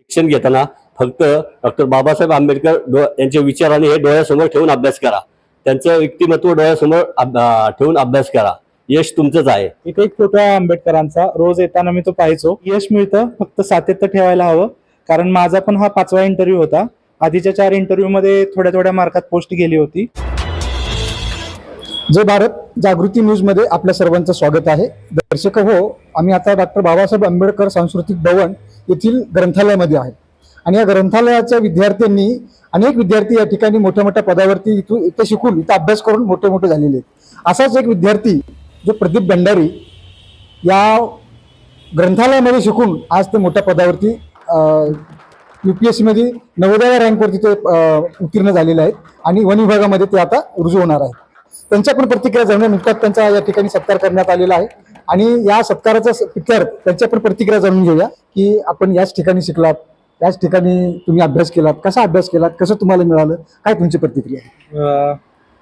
शिक्षण घेताना फक्त डॉक्टर बाबासाहेब आंबेडकर डो यांचे विचार आणि हे डोळ्यासमोर ठेवून अभ्यास करा. त्यांचं व्यक्तिमत्व डोळ्यासमोर ठेवून अभ्यास करा. यश तुमचंच आहे. इथे एक फोटो आहे आंबेडकरांचा. रोज येताना मी तो पाहायचो. यश मिळतं फक्त सातत्य ठेवायला हवं. कारण माझा पण हा पाचवा इंटरव्ह्यू होता. आधीच्या चार इंटरव्ह्यू मध्ये थोड्या थोड्या मार्कात पोस्ट गेली होती. जय भारत. जागृती न्यूजमध्ये आपल्या सर्वांचं स्वागत आहे. दर्शक हो आम्ही आता डॉक्टर बाबासाहेब आंबेडकर सांस्कृतिक भवन येथील ग्रंथालयामध्ये आहे. आणि या ग्रंथालयाच्या विद्यार्थ्यांनी अनेक विद्यार्थी या ठिकाणी मोठ्या मोठ्या पदावरती इथून इथे शिकून इथं अभ्यास करून मोठे मोठे झालेले आहेत. असाच एक विद्यार्थी जो प्रदीप भंडारी या ग्रंथालयामध्ये शिकून आज ते मोठ्या पदावरती यू पी एस सीमध्ये नवोदया रँकवरती ते उत्तीर्ण झालेले आहेत. आणि वन विभागामध्ये ते आता रुजू होणार आहेत. त्यांच्या पण प्रतिक्रिया जाणून नुकताच त्यांचा या ठिकाणी सत्कार करण्यात आलेला आहे. आणि या सत्काराचा पिक्चर त्यांची आपण प्रतिक्रिया जाणून घेऊया की आपण याच ठिकाणी शिकलात याच ठिकाणी तुम्ही अभ्यास केलात कसा अभ्यास केलात कसं तुम्हाला मिळालं काय तुमची प्रतिक्रिया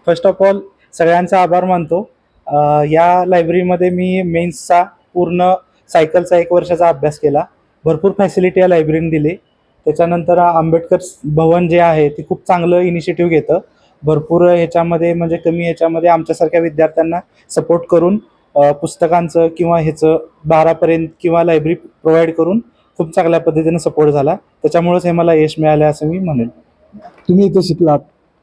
फर्स्ट ऑफ ऑल सगळ्यांचा आभार मानतो. या लायब्ररीमध्ये मी मेन्सचा पूर्ण सायकलचा एक वर्षाचा अभ्यास केला. भरपूर फॅसिलिटी या लायब्ररीने दिली. त्याच्यानंतर आंबेडकर भवन जे आहे ते खूप चांगलं इनिशिएटिव्ह घेतं. भरपूर ह्याच्यामध्ये म्हणजे कमी ह्याच्यामध्ये आमच्यासारख्या विद्यार्थ्यांना सपोर्ट करून पुस्तकांचं किंवा ह्याचं बारापर्यंत किंवा लायब्ररी प्रोव्हाइड करून खूप चांगल्या पद्धतीने सपोर्ट झाला. त्याच्यामुळेच हे मला यश मिळालं असं मी म्हणेन तुम्ही इथे शिकलात.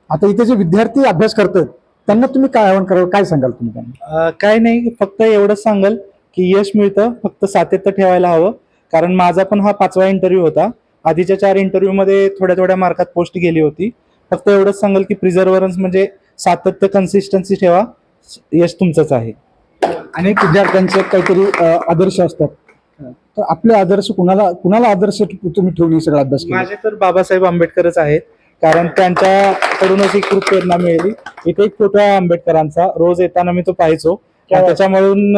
आता इथे जे विद्यार्थी अभ्यास करतात त्यांना तुम्ही काय आवाहन कराल काय सांगाल तुम्ही त्यांना? काय नाही फक्त एवढंच सांगल की यश मिळतं फक्त सातत्य ठेवायला हवं. कारण माझा पण हा पाचवा इंटरव्ह्यू होता. आधीच्या चार इंटरव्ह्यू मध्ये थोड्या थोड्या मार्कात पोस्ट गेली होती. फक्त एवढंच सांगल की प्रिझर्वरन्स म्हणजे सातत्य कन्सिस्टन्सी ठेवा. यश तुमचंच आहे. अनेक विद्यार्थ्यांचे काहीतरी आदर्श असतात. तर आपले आदर्श कुणाला कुणाला आदर्श तुम्ही ठेवून हे सगळा अभ्यास केला? माझे तर बाबासाहेब आंबेडकरच आहेत. कारण त्यांच्याकडूनच एक खूप प्रेरणा मिळाली. इथे एक फोटो आहे आंबेडकरांचा. रोज येताना मी तो पाहायचो. त्याच्यामधून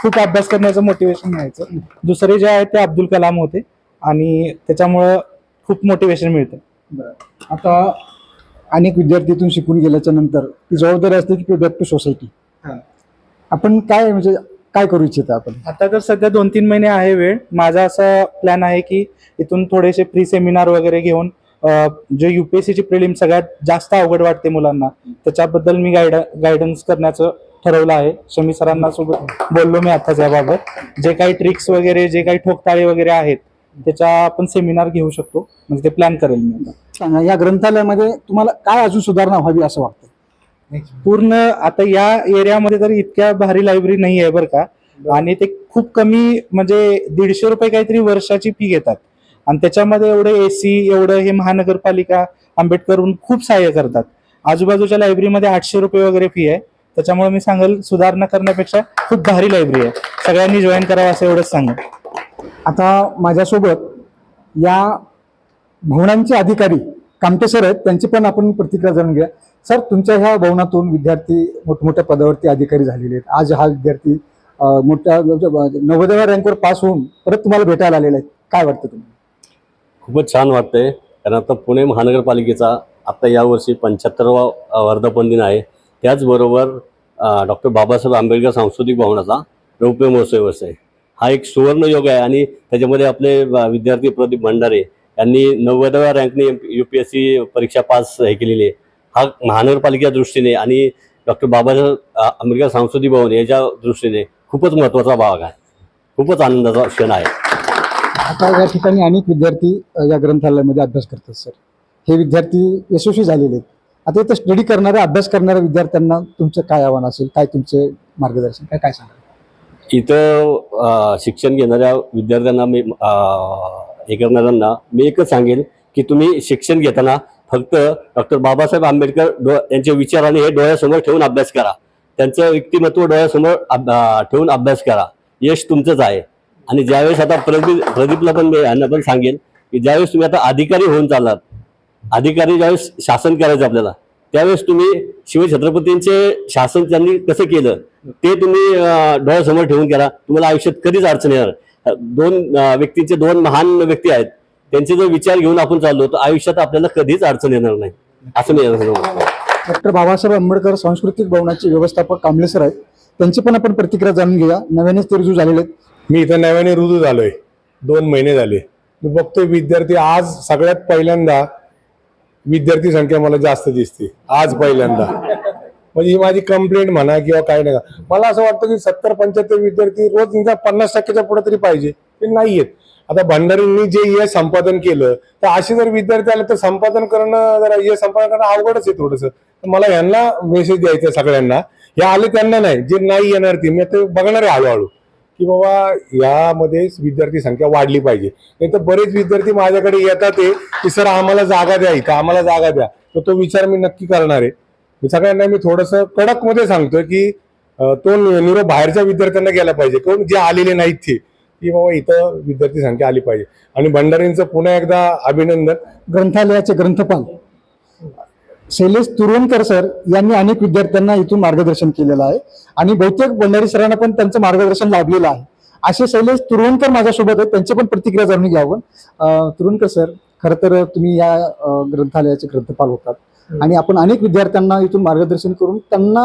खूप अभ्यास करण्याचं मोटिवेशन मिळायचं. दुसरे जे आहेत ते अब्दुल कलाम होते. आणि त्याच्यामुळं खूप मोटिवेशन मिळतं. आता अनेक विद्यार्थी इथून शिकून गेल्याच्यानंतर ती जबाबदारी असते की बॅक टू सोसायटी? हा. आपण काय म्हणजे काय करू इच्छिता आपण? आता तर सध्या दोन तीन महिने आहे वेळ. माझा असा प्लॅन आहे की इथून थोडेसे प्री सेमिनार वगैरे घेऊन जे युपीएससीची प्रिलिम सगळ्यात जास्त अवघड वाटते मुलांना त्याच्याबद्दल मी गाईड गायडन्स करण्याचं ठरवलं आहे. शमी सरांना सोबत बोललो मी आताच याबाबत. जे काही ट्रिक्स वगैरे जे काही ठोकताळे वगैरे आहेत त्याच्या आपण सेमिनार घेऊ शकतो. म्हणजे ते प्लॅन करेल मी आता. सांगा या ग्रंथालयामध्ये तुम्हाला काय अजून सुधारणा व्हावी असं वाटतं? पूर्ण आता या एरियामध्ये तर इतक्या भारी लायब्ररी नाही आहे बरं का. आणि ते खूप कमी म्हणजे दीडशे रुपये काहीतरी वर्षाची फी घेतात. आणि त्याच्यामध्ये एवढे एसी एवढं हे महानगरपालिका आंबेडकरून खूप सहाय्य करतात. आजूबाजूच्या लायब्ररीमध्ये आठशे रुपये वगैरे फी आहे. त्याच्यामुळे मी सांगेल सुधारणा करण्यापेक्षा खूप भारी लायब्ररी आहे. सगळ्यांनी जॉईन करावं असं एवढंच सांगेल. आता माझ्यासोबत या भवनांचे अधिकारी कामटे सर आहेत त्यांची पण आपण प्रतिक्रिया जाणून घ्या सर तुमच्या ह्या भवनातून विद्यार्थी मोठमोठ्या पदावरती अधिकारी झालेले आहेत. आज हा विद्यार्थी मोठ्या म्हणजे, नव्वदव्या नवोदय रँकवर पास होऊन परत तुम्हाला भेटायला आलेला आहे. काय वाटतं तुम्हाला? खूपच छान वाटतंय. कारण आता पुणे महानगरपालिकेचा आता यावर्षी पंच्याहत्तरवा वर्धापन दिन आहे. त्याचबरोबर डॉक्टर बाबासाहेब आंबेडकर सांस्कृतिक भवनाचा रौप्य महोत्सव आहे. हा एक सुवर्ण योग आहे आणि त्याच्यामध्ये आपले विद्यार्थी प्रदीप भंडारे यांनी नव्वदव्या रँकने यू पी एस सी परीक्षा पास हे केलेली आहे. हा महानगरपालिकेच्या दृष्टीने आणि डॉक्टर बाबासाहेब आंबेडकर सांस्कृतिक भवन याच्या दृष्टीने खूपच महत्त्वाचा भाग आहे. खूपच आनंदाचा क्षण आहे. आता या ठिकाणी अनेक विद्यार्थी या ग्रंथालयामध्ये अभ्यास करतात सर. हे विद्यार्थी यशस्वी झालेले आहेत. आता इथं स्टडी करणाऱ्या अभ्यास करणाऱ्या विद्यार्थ्यांना तुमचं काय आव्हान असेल? काय तुमचे मार्गदर्शन? काय काय सांगा इथं शिक्षण घेणाऱ्या विद्यार्थ्यांना मी हे करणाऱ्यांना मी एकच सांगेन की तुम्ही शिक्षण घेताना फक्त डॉक्टर बाबासाहेब आंबेडकर डो यांचे विचाराने हे डोळ्यासमोर ठेवून अभ्यास करा. त्यांचं व्यक्तिमत्व डोळ्यासमोर अभ- ठेवून अभ्यास करा. यश तुमचंच आहे. आणि ज्यावेळेस आता प्रदीप प्रदीपला पण मी यांना पण सांगेन की ज्यावेळेस तुम्ही आता अधिकारी होऊन चाललात अधिकारी ज्यावेळेस शासन करायचं आपल्याला त्यावेळेस तुम्ही शिवछत्रपतींचे शासन त्यांनी कसं केलं ते तुम्ही डोळ्यासमोर ठेवून करा. तुम्हाला आयुष्यात कधीच अडचण येणार. दोन व्यक्तींचे दोन महान व्यक्ती आहेत. त्यांचे जर विचार घेऊन आपण चाललो तर आयुष्यात आपल्याला कधीच अडचण येणार नाही. असं मी यांना सांगतो. डॉक्टर बाबासाहेब आंबेडकर सांस्कृतिक भवनाचे व्यवस्थापक कांबळे सर आहेत. त्यांची पण आपण प्रतिक्रिया जाणून घेऊया. नव्यानेच ते रुजू झालेले आहेत. मी इथं नव्याने रुजू झालोय. दोन महिने झाले. मी बघतोय विद्यार्थी आज सगळ्यात पहिल्यांदा विद्यार्थी संख्या मला जास्त दिसते. आज पहिल्यांदा. म्हणजे ही माझी कंप्लेंट म्हणा किंवा काय नाही. का. मला असं वाटतं की सत्तर पंच्याहत्तर विद्यार्थी रोज पन्नास टक्क्याच्या पुढे तरी पाहिजे. ते नाहीयेत. आता भंडारींनी जे यश संपादन केलं तर असे जर विद्यार्थी आले तर संपादन करणं जरा यश संपादन करणं अवघडच आहे थोडंसं. तर मला यांना मेसेज द्यायचा सगळ्यांना. हे आले त्यांना नाही जे नाही येणार ते मी आता बघणार आहे हळूहळू. की बाबा यामध्ये विद्यार्थी संख्या वाढली पाहिजे. नाही तर बरेच विद्यार्थी माझ्याकडे येतात ते की सर आम्हाला जागा द्या इथं आम्हाला जागा द्या. तर तो विचार मी नक्की करणार आहे. मी सगळ्यांना मी थोडस कडकमध्ये सांगतोय की तो निरोप बाहेरच्या विद्यार्थ्यांना गेला पाहिजे. कोण जे आलेले नाहीत ते. की बाबा इथं विद्यार्थी संख्या आली पाहिजे. आणि भंडारींचं पुन्हा एकदा अभिनंदन. ग्रंथालयाचे ग्रंथपाल शैलेश तुरवणकर सर यांनी अनेक विद्यार्थ्यांना इथून मार्गदर्शन केलेलं आहे. आणि बहुतेक भंडारी सरांना पण त्यांचं मार्गदर्शन लाभलेलं आहे. असे शैलेश तुरवणकर माझ्यासोबत आहेत. त्यांची पण प्रतिक्रिया जाणून घ्यावं अं, तुरवणकर सर खरं तर तुम्ही या ग्रंथालयाचे ग्रंथपाल होतात. आणि आपण अनेक विद्यार्थ्यांना इथून मार्गदर्शन करून त्यांना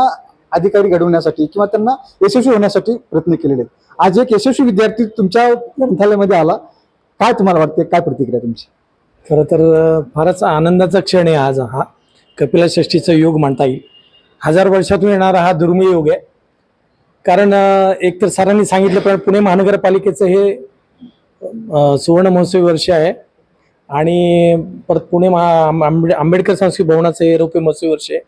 अधिकारी घडवण्यासाठी किंवा त्यांना यशस्वी होण्यासाठी प्रयत्न केलेले आहेत. आज एक यशस्वी विद्यार्थी तुमच्या ग्रंथालयामध्ये आला. काय तुम्हाला वाटते? काय प्रतिक्रिया तुमची? खरं तर फारच आनंदाचा क्षण आहे आज हा. कपिला षष्टीचा योग म्हणता येईल. हजार वर्षातून येणारा हा दुर्मिळ योग आहे. कारण एक तर सरांनी सांगितलं पुणे महानगरपालिकेचं हे सुवर्ण महोत्सवी वर्ष आहे. आणि परत पुणे महा आंबेडकर सांस्कृतिक भवनाचं हे रौप्य महोत्सवी वर्ष आहे.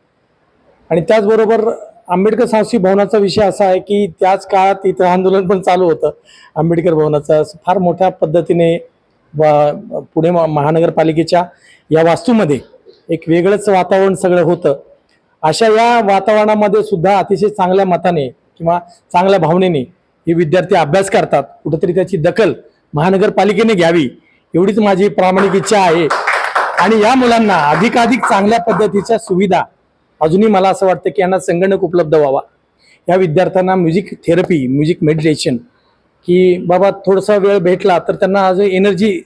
आणि त्याचबरोबर आंबेडकर सांस्कृतिक भवनाचा विषय असा आहे की त्याच काळात इथं आंदोलन पण चालू होतं. आंबेडकर भवनाचं असं फार मोठ्या पद्धतीने पुणे महानगरपालिकेच्या या वास्तूमध्ये एक वेगळंच वातावरण सगळं होतं. अशा या वातावरणामध्ये सुद्धा अतिशय चांगल्या मताने किंवा चांगल्या भावनेने हे विद्यार्थी अभ्यास करतात. कुठंतरी त्याची दखल महानगरपालिकेने घ्यावी एवढीच माझी प्रामाणिक इच्छा आहे. आणि या मुलांना अधिकाधिक चांगल्या पद्धतीच्या सुविधा अजूनही मला असं वाटतं की यांना संगणक उपलब्ध व्हावा. या विद्यार्थ्यांना म्युझिक थेरपी म्युझिक मेडिटेशन की बाबा थोडासा वेळ भेटला तर त्यांना अजून एनर्जी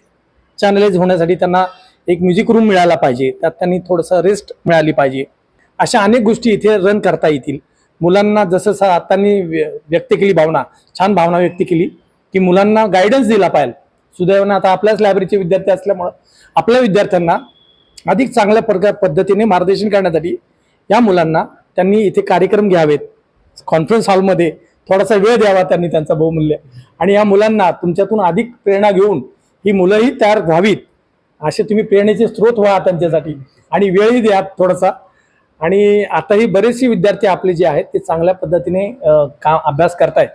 चॅनलाइज होण्यासाठी त्यांना एक म्युझिक रूम मिळाला पाहिजे. त्यात त्यांनी थोडंसं रेस्ट मिळाली पाहिजे. अशा अनेक गोष्टी इथे रन करता येतील. मुलांना जसं सा आत्तानी व्य- व्यक्त केली भावना छान भावना व्यक्त केली की मुलांना गायडन्स दिला पाहिजे. सुदैवानं आता आपल्याच लायब्ररीचे विद्यार्थी असल्यामुळं आपल्या विद्यार्थ्यांना अधिक चांगल्या प्रकार पद्धतीने मार्गदर्शन करण्यासाठी या मुलांना त्यांनी इथे कार्यक्रम घ्यावेत. कॉन्फरन्स हॉलमध्ये थोडासा वेळ द्यावा त्यांनी त्यांचा बहुमूल्य. आणि या मुलांना तुमच्यातून अधिक प्रेरणा घेऊन ही मुलंही तयार व्हावीत. असे तुम्ही प्रेरणेचे स्रोत व्हा त्यांच्यासाठी. आणि वेळही द्या थोडासा. आणि आताही बरेचसे विद्यार्थी आपले जे आहेत ते चांगल्या पद्धतीने का काम अभ्यास करतायत.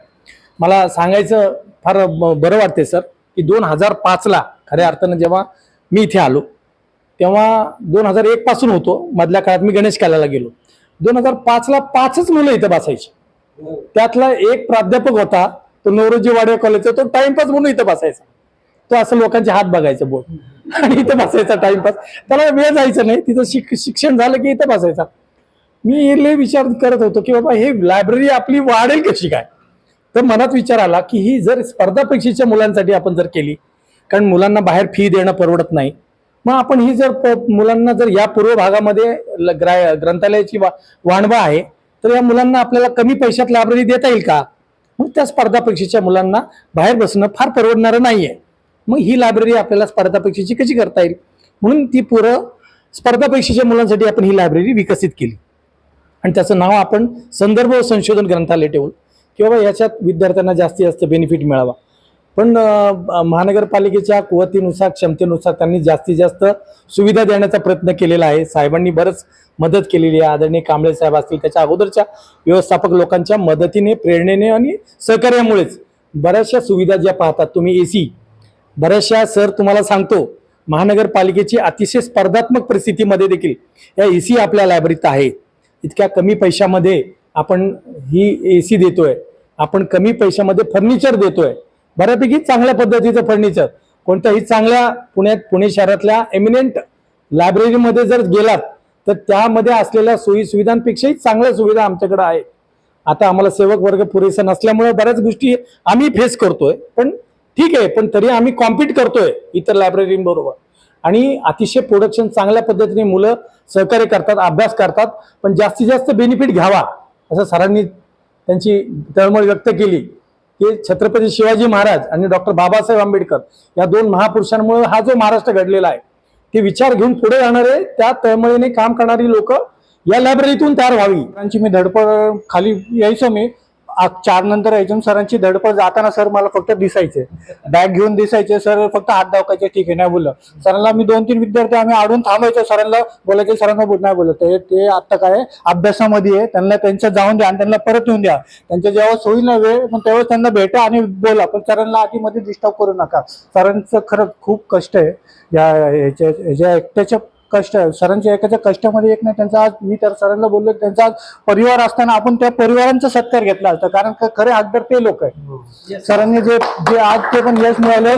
मला सांगायचं फार ब- बरं वाटते सर की दोन हजार पाचला खऱ्या अर्थानं जेव्हा मी इथे आलो तेव्हा दोन हजार एक पासून होतो. मधल्या काळात मी गणेश काल्याला गेलो. दोन हजार पाचला पाचच मुलं इथं बसायची. त्यातला एक प्राध्यापक होता तो नवरोजी वाडे कॉलेजचा तो टाइमपास म्हणून इथं बसायचा. तो असं लोकांचे हात बघायचा बोट. आणि इथं बसायचा टाइमपास. त्याला वेळ जायचं नाही. तिथं शिक शिक्षण झालं की इथं बसायचा. मी लय विचार करत होतो की बाबा हे लायब्ररी आपली वाढेल कशी काय? तर मनात विचार आला की ही जर स्पर्धा परीक्षेच्या मुलांसाठी आपण जर केली कारण मुलांना बाहेर फी देणं परवडत नाही मग आपण ही जर प- मुलांना जर या पूर्व भागामध्ये ल- ग्रंथालयाची वा वाणवा आहे तर या मुलांना आपल्याला कमी पैशात लायब्ररी देता येईल का? मग त्या स्पर्धा परीक्षेच्या मुलांना बाहेर बसणं फार परवडणारं नाहीये. मग ही लायब्ररी आपल्याला स्पर्धा परीक्षेची कशी करता येईल? म्हणून ती पुरं स्पर्धा परीक्षेच्या मुलांसाठी आपण ही लायब्ररी विकसित केली. आणि त्याचं नाव आपण संदर्भ व संशोधन ग्रंथालय ठेवू किंवा याच्यात विद्यार्थ्यांना जास्तीत जास्त बेनिफिट मिळावा. पण महानगरपालिकेच्या कुवतीनुसार क्षमतेनुसार त्यांनी जास्तीत जास्त सुविधा देण्याचा प्रयत्न केलेला आहे. साहेबांनी बरंच मदत केलेली आहे. आदरणीय कांबळे साहेब असतील त्याच्या अगोदरच्या व्यवस्थापक लोकांच्या मदतीने प्रेरणेने आणि सहकार्यामुळेच बऱ्याचशा सुविधा ज्या पाहतात तुम्ही ए सी बऱ्याचशा सर तुम्हाला सांगतो महानगरपालिकेची अतिशय स्पर्धात्मक परिस्थितीमध्ये देखील या ए सी आपल्या लायब्ररीत आहे. इतक्या कमी पैशामध्ये आपण ही ए सी देतोय. आपण कमी पैशामध्ये फर्निचर देतोय. बऱ्यापैकी चांगल्या पद्धतीचं फर्निचर. कोणत्याही चांगल्या पुण्यात पुणे शहरातल्या एमिनेंट लायब्ररीमध्ये जर गेलात तर त्यामध्ये असलेल्या सोयी सुविधांपेक्षाही चांगल्या सुविधा आमच्याकडे आहेत. आता आम्हाला सेवक वर्ग पुरेसा नसल्यामुळे बऱ्याच गोष्टी आम्ही फेस करतोय पण ठीक आहे पण तरी आम्ही कॉम्पिट करतोय इतर लायब्ररींबरोबर आणि अतिशय प्रोडक्शन चांगल्या पद्धतीने मुलं सहकार्य करतात अभ्यास करतात पण जास्तीत जास्त बेनिफिट घ्यावा असं सरांनी त्यांची तळमळ व्यक्त केली. की छत्रपती शिवाजी महाराज आणि डॉक्टर बाबासाहेब आंबेडकर या दोन महापुरुषांमुळे हा जो महाराष्ट्र घडलेला आहे ते विचार घेऊन पुढे जाणारे त्या तळमळीने काम करणारी लोक या लायब्ररीतून तयार व्हावी. त्यांची मी धडपड खाली यायचो मी चार नंतर अजून सरांची धडपड जाताना सर मला फक्त दिसायचे. बॅग घेऊन दिसायचे सर फक्त हात दाखवायचे ठीक आहे नाही बोललं. सरांना मी दोन तीन विद्यार्थी आम्ही आडून थांबायचो सरांना बोलायचे सरांना बोल नाही बोलत ते ते आता काय अभ्यासामध्ये आहे त्यांना त्यांचं जाऊन द्या आणि त्यांना परत येऊन द्या. त्यांच्या जेव्हा होईल नव्हे मग तेव्हा त्यांना भेटा आणि बोला. पण सरांना आधीमध्ये डिस्टर्ब करू नका. सरांचं खरंच खूप कष्ट आहे. या ह्याच्या ह्याच्या एकट्याच्या कष्ट आहे सरांच्या एकाच्या कष्टामध्ये एक नाही त्यांचा आज मी तर सरांना बोललो की त्यांचा आज परिवार असताना आपण त्या परिवारांचा सत्कार घेतला असता. कारण ख- खरे हकदार ते लोक आहे सरांनी जे जे आज ते पण यश मिळाले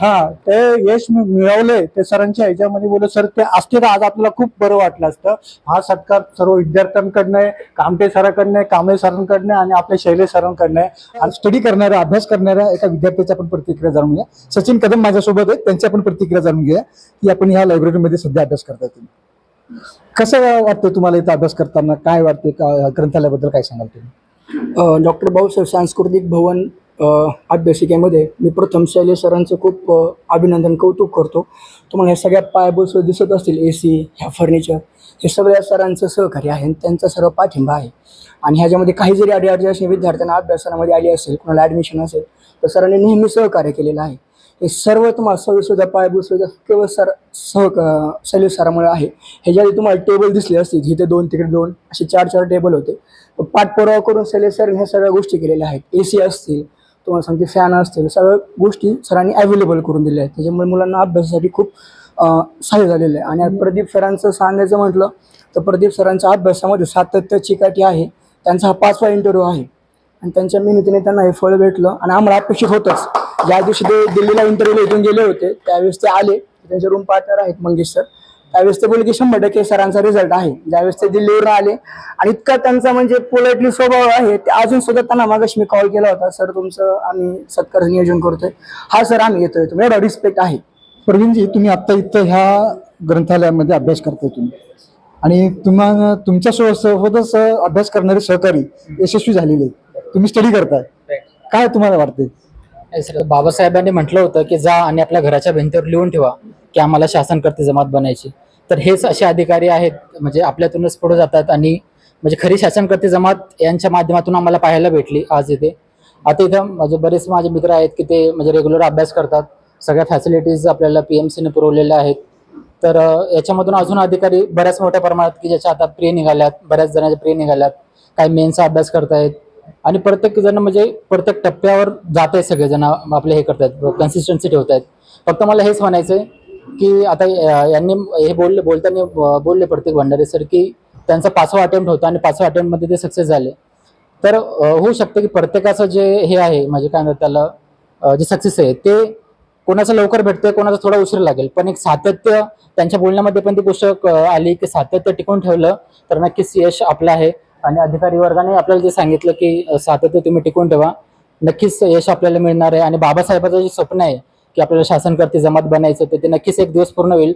हा ते यश मिळवले ते सरांच्या ह्याच्यामध्ये बोलले सर ते असते तर आज आपल्याला खूप बरं वाटलं असतं. हा सत्कार सर्व विद्यार्थ्यांकडनं आहे कामटे सरांकडनं आहे कांबळे सरांकडनं आहे आणि आपल्या शैलेश सरांकडनं आहे. आणि स्टडी करणाऱ्या अभ्यास करणाऱ्या एका विद्यार्थ्याची आपण प्रतिक्रिया जाणून घ्या. सचिन कदम माझ्यासोबत आहेत. त्यांची आपण प्रतिक्रिया जाणून घ्या की आपण ह्या लायब्ररीमध्ये सध्या अभ्यास करताय तुम्ही? कसं वाटतं तुम्हाला इथं अभ्यास करताना? काय वाटते का ग्रंथालयाबद्दल काय सांगाल तुम्ही? डॉक्टर भाऊसाहेब सांस्कृतिक भवन अभ्यासिकेमध्ये मी प्रथम शैले सरांचं खूप अभिनंदन कौतुक करतो. तुम्हाला ह्या सगळ्या पायाभूत सोयी दिसत असतील ए सी ह्या फर्निचर हे सगळ्या सरांचं सहकार्य आहे आणि त्यांचा सर्व पाठिंबा आहे. आणि ह्याच्यामध्ये काही जरी अडी अडचणी विद्यार्थ्यांना अभ्यासामध्ये आली असेल कोणाला ॲडमिशन असेल तर सरांनी नेहमी सहकार्य केलेलं आहे. हे सर्व तुम्हाला सोयीसुद्धा पायाभूत सुविधा केवळ सर सह शैलेश सरामुळे आहे. ह्याच्या तुम्हाला टेबल दिसले असतील इथे दोन तिकडे दोन असे चार चार टेबल होते. पाठपुरावा करून शैलेश सर ह्या सगळ्या गोष्टी केलेल्या आहेत. ए सी असतील तुम्हाला सांगते फॅन असतील सगळ्या गोष्टी सरांनी अवेलेबल करून दिल्या आहेत. त्याच्यामुळे मुलांना अभ्यासासाठी खूप सहाय्य झालेलं आहे. आणि प्रदीप सरांचं सांगायचं म्हटलं तर प्रदीप सरांच्या अभ्यासामध्ये सातत्य चिकाटी आहे. त्यांचा हा पाचवा इंटरव्ह्यू आहे. आणि त्यांच्या मेहनतीने त्यांना हे फळ भेटलं आणि आम्हाला अपेक्षित होतंच. ज्या दिवशी ते दिल्लीला इंटरव्ह्यूला इथून गेले होते त्यावेळेस ते आले. त्यांचे रूम पार्टनर आहेत मंगेश सर त्यावेळेस ते बोलले की शंभर टक्के सरांचा रिझल्ट आहे. ज्यावेळेस ते दिल्लीवरून आले. आणि इतका त्यांचा म्हणजे पोलाइटली स्वभाव आहे ते अजून सुद्धा त्यांना मागाशी मी कॉल केला होता. सर तुमचं आम्ही सत्कार नियोजन करतोय. हा सर आम्ही येतोय. तुम्ही एवढा रिस्पेक्ट आहे. प्रवीणजी तुम्ही आत्ता इथं ह्या ग्रंथालयामध्ये अभ्यास करताय तुम्ही. आणि तुम्हाला तुमच्या सो- सोबतच अभ्यास करणारे सहकारी यशस्वी झालेले. तुम्ही स्टडी करताय. काय तुम्हाला वाटते सर बाबासाहेबांनी म्हटलं होतं की जा आणि आपल्या घराच्या भिंतीवर लिहून ठेवा की आम्हाला शासनकर्ते जमात बनायची. तर हेच असे अधिकारी आहेत म्हणजे आपल्यातूनच पुढे जातात आणि म्हणजे खरी शासनकर्ते जमात यांच्या माध्यमातून आम्हाला पाहायला भेटली आज इथे. आता इथं म्हणजे बरेच माझे मित्र आहेत की ते म्हणजे रेग्युलर अभ्यास करतात. सगळ्या फॅसिलिटीज आपल्याला पी एम सीने पुरवलेल्या आहेत. तर याच्यामधून अजून अधिकारी बऱ्याच मोठ्या प्रमाणात की ज्याच्या आता प्रिय निघाल्यात बऱ्याच जणांच्या प्रिय निघाल्यात. काही मेन्सचा अभ्यास करतायत. आणि प्रत्येक जण म्हणजे प्रत्येक टप्प्यावर जात आहे सगळेजण आपले हे करतायत कन्सिस्टन्सी ठेवत आहेत फक्त मला हेच म्हणायचं आहे की आता यांनी हे बोलले बोलताना बोलले प्रत्येक भंडारे सर की त्यांचा पाचवा अटेम्प्ट होता आणि पाचव्या अटेम्प्टमध्ये ते सक्सेस झाले. तर होऊ शकतं की प्रत्येकाचं जे हे आहे म्हणजे काय म्हणतात त्याला जे सक्सेस आहे ते कोणाचं लवकर भेटतं कोणाचा थोडा उशीर लागेल. पण एक सातत्य त्यांच्या बोलण्यामध्ये पण ती गोष्ट आली की सातत्य टिकून ठेवलं तर नक्कीच यश आपलं आहे. आणि अधिकारी वर्गाने आपल्याला जे सांगितलं की सातत्य तुम्ही टिकून ठेवा. नक्कीच यश आपल्याला मिळणार आहे. आणि बाबासाहेबाचं जे स्वप्न आहे की आपल्याला शासनकर्ते जमात बनायचं तर ते नक्कीच एक दिवस पूर्ण होईल.